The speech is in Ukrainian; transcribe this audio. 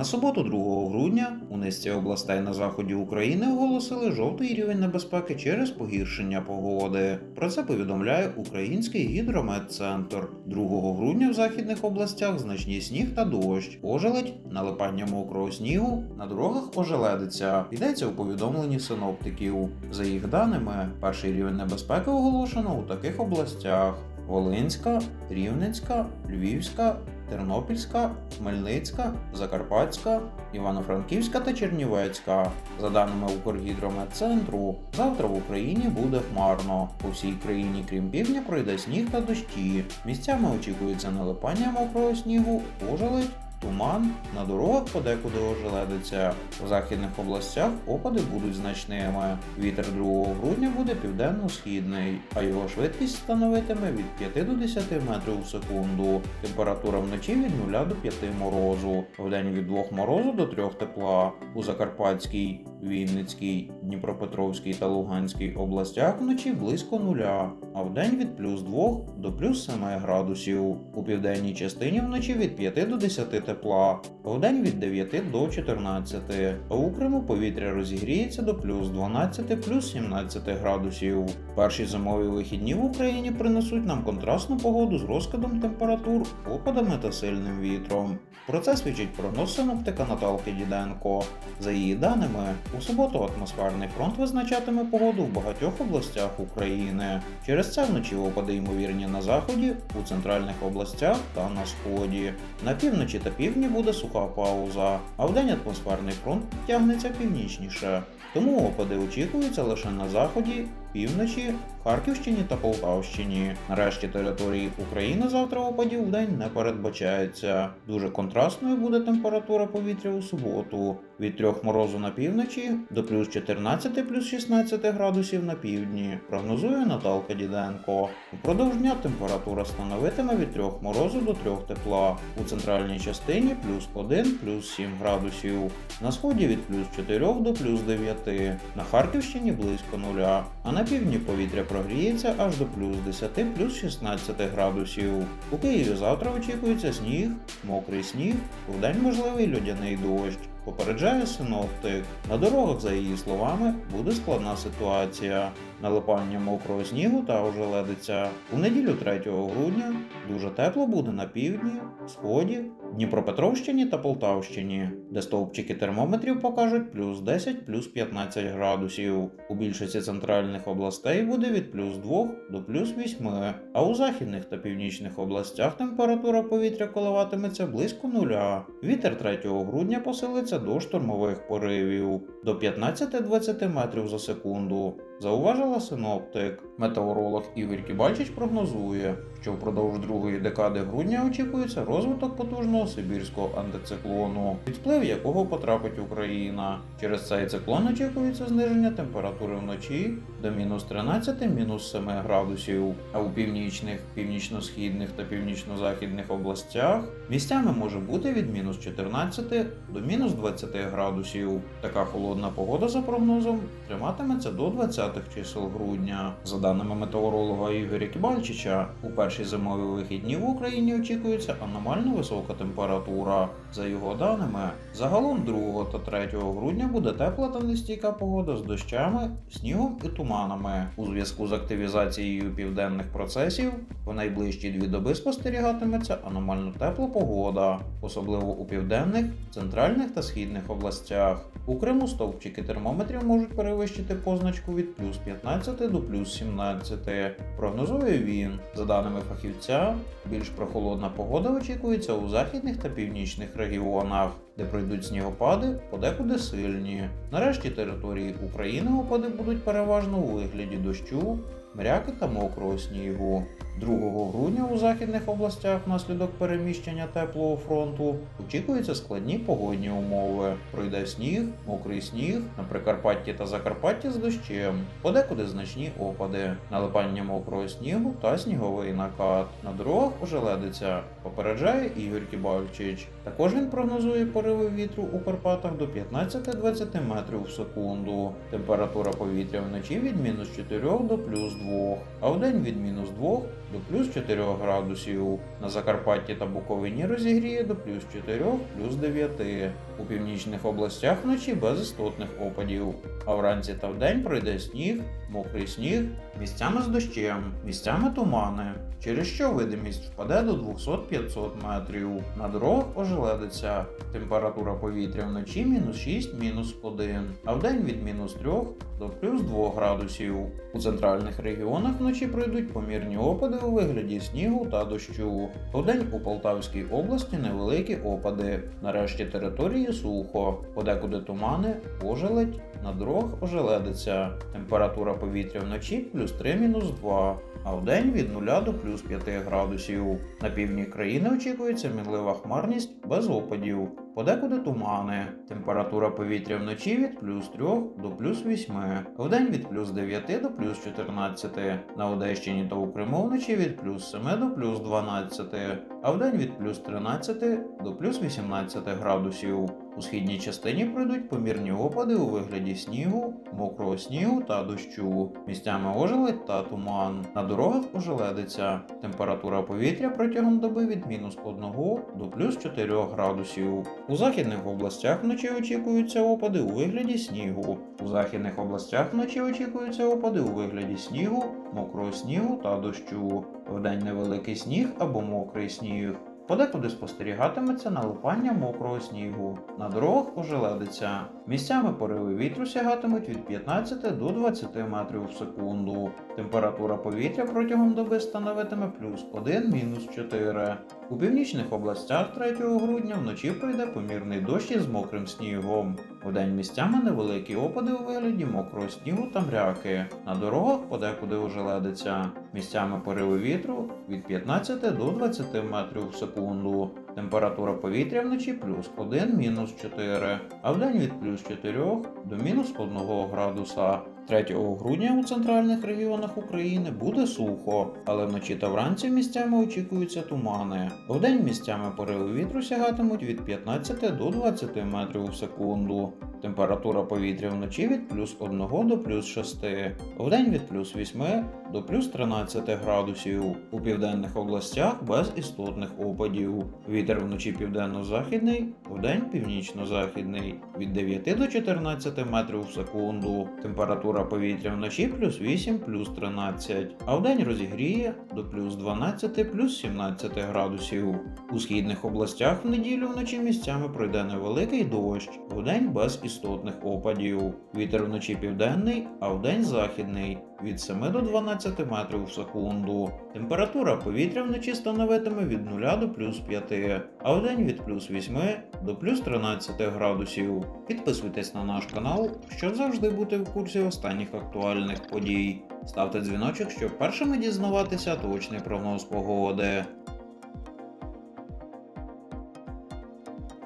На суботу 2 грудня у низці областей на заході України оголосили жовтий рівень небезпеки через погіршення погоди. Про це повідомляє Український гідрометцентр. 2 грудня в західних областях значні сніг та дощ, ожеледь, налипання мокрого снігу, на дорогах ожеледиться. Йдеться у повідомленні синоптиків. За їх даними, перший рівень небезпеки оголошено у таких областях: Волинська, Рівненська, Львівська, Тернопільська, Хмельницька, Закарпатська, Івано-Франківська та Чернівецька. За даними Укргідрометцентру, завтра в Україні буде хмарно. По всій країні, крім півдня, пройде сніг та дощі. Місцями очікується налипання мокрого снігу, ожеледь, Туман на дорогах подекуди ожеледиться. У західних областях опади будуть значними. Вітер 2 грудня буде південно-східний, а його швидкість становитиме від 5 до 10 метрів в секунду. Температура вночі від 0 до 5 морозу, вдень від 2 морозу до 3 тепла. У Закарпатській, Вінницькій, Дніпропетровській та Луганській областях вночі близько нуля, а вдень від плюс 2 до плюс 7 градусів. У південній частині вночі від 5 до 10 тепла, вдень від 9 до 14, а у Криму повітря розігріється до плюс 12 плюс 17 градусів. Перші зимові вихідні в Україні принесуть нам контрастну погоду з розкидом температур, опадами та сильним вітром. Про це свідчить прогноз синоптика Наталки Діденко. За її даними, у суботу атмосферний фронт визначатиме погоду в багатьох областях України. Через це вночі опади ймовірні на заході, у центральних областях та на сході. На півночі та півдні буде суха пауза, а вдень атмосферний фронт тягнеться північніше. Тому опади очікуються лише на заході, півночі, Харківщині та Полтавщині. Нарешті території України завтра опадів в день не передбачається. Дуже контрастною буде температура повітря у суботу. Від 3 морозу на півночі до плюс 14 плюс 16 градусів на півдні. Прогнозує Наталка Діденко. Упродовж дня температура становитиме від 3 морозу до 3 тепла. У центральній частині плюс 1 плюс 7 градусів. На сході від плюс 4 до плюс 9. На Харківщині близько нуля. А на півдні повітря прогріється аж до плюс 10 плюс 16 градусів. У Києві завтра очікується сніг, мокрий сніг, вдень можливий льодяний дощ. Попереджає синоптик. На дорогах, за її словами, буде складна ситуація. Налипання мокрого снігу та ожеледиця. У неділю 3 грудня дуже тепло буде на півдні, сході, Дніпропетровщині та Полтавщині, де стовпчики термометрів покажуть плюс 10 плюс 15 градусів. У більшості центральних областей буде від плюс 2 до плюс 8, а у західних та північних областях температура повітря коливатиметься близько нуля. Вітер 3 грудня посилиться до штурмових поривів до 15-20 метрів за секунду. Зауважила синоптик. Метеоролог Ігор Кібальчич прогнозує, що впродовж другої декади грудня очікується розвиток потужного сибірського антициклону, під вплив якого потрапить Україна. Через цей циклон очікується зниження температури вночі до мінус 13 мінус 7 градусів, а у північних, північно-східних та північно-західних областях місцями може бути від мінус 14 до мінус 20 градусів. Така холодна погода за прогнозом триматиметься до 20-х чисел грудня. За даними метеоролога Ігоря Кібальчича, у перші зимові вихідні в Україні очікується аномально висока температура. За його даними, загалом 2 та 3 грудня буде тепла та нестійка погода з дощами, снігом і туманами. У зв'язку з активізацією південних процесів в найближчі дві доби спостерігатиметься аномально тепла погода, особливо у південних, центральних та східних областях. У Криму стовпчики термометрів можуть перевищити позначку від плюс 15 до плюс 17. Прогнозує він. За даними фахівця, більш прохолодна погода очікується у західних та північних регіонах, де пройдуть снігопади, подекуди сильні. Нарешті території України опади будуть переважно у вигляді дощу, мряки та мокрого снігу. 2 грудня у західних областях внаслідок переміщення теплого фронту очікуються складні погодні умови. Пройде сніг, мокрий сніг на Прикарпатті та Закарпатті з дощем, подекуди значні опади, налипання мокрого снігу та сніговий накат. На дорогах ожеледиться, попереджає Ігор Кібальчич. Також він прогнозує пориви вітру у Карпатах до 15-20 метрів в секунду. Температура повітря вночі від мінус 4 до плюс 2, а вдень від мінус 2 до плюс 4 градусів. На Закарпатті та Буковині розігріє до плюс 4, плюс 9. У північних областях вночі без істотних опадів. А вранці та вдень пройде сніг, мокрий сніг, місцями з дощем, місцями тумани, через що видимість впаде до 200-500 метрів. На дорогах ожеледиться. Температура повітря вночі мінус 6, мінус 1, а вдень від мінус 3 до плюс 2 градусів. У центральних регіонах вночі пройдуть помірні опади у вигляді снігу та дощу. Вдень у Полтавській області невеликі опади. Нарешті території сухо, подекуди тумани, ожеледь, на дорогах ожеледиться. Температура повітря вночі плюс 3 мінус 2, а вдень від 0 до плюс 5 градусів. На півдні країни очікується мінлива хмарність без опадів. Подекуди тумани. Температура повітря вночі від плюс 3 до плюс 8, вдень від плюс 9 до плюс 14, на Одещині та у Криму вночі від плюс 7 до плюс 12, а вдень від плюс 13 до плюс 18 градусів. У східній частині пройдуть помірні опади у вигляді снігу, мокрого снігу та дощу. Місцями ожеледь та туман. На дорогах ожеледиться. Температура повітря протягом доби від мінус 1 до плюс 4 градусів. У західних областях вночі очікуються опади у вигляді снігу. У західних областях вночі очікуються опади у вигляді снігу, мокрого снігу та дощу. Вдень невеликий сніг або мокрий сніг. Подекуди спостерігатиметься налипання мокрого снігу. На дорогах ожеледиться. Місцями пориви вітру сягатимуть від 15 до 20 метрів в секунду. Температура повітря протягом доби становитиме плюс 1 мінус 4. У північних областях 3 грудня вночі пройде помірний дощ із мокрим снігом. Вдень місцями невеликі опади у вигляді мокрого снігу та мряки. На дорогах подекуди ожеледиться. Місцями пориви вітру від 15 до 20 метрів в секунду. Температура повітря вночі плюс 1 мінус 4, а вдень від плюс 4 до мінус 1 градуса. 3 грудня у центральних регіонах України буде сухо, але вночі та вранці місцями очікуються тумани. Вдень місцями пориви вітру сягатимуть від 15 до 20 метрів в секунду. Температура повітря вночі від плюс 1 до плюс 6, вдень від плюс 8 до плюс 13 градусів. У південних областях без істотних опадів. Вітер вночі південно-західний, вдень північно-західний від 9 до 14 метрів в секунду. Температура повітря вночі плюс 8, плюс 13, а вдень розігріє до плюс 12, плюс 17 градусів. У східних областях в неділю вночі місцями пройде невеликий дощ, вдень без істотних опадів. Вітер вночі південний, а вдень західний від 7 до 12 метрів в секунду. Температура повітря вночі становитиме від 0 до плюс 5, а вдень від плюс 8 до плюс 13 градусів. Підписуйтесь на наш канал, щоб завжди бути в курсі останніх актуальних подій. Ставте дзвіночок, щоб першими дізнаватися точний прогноз погоди.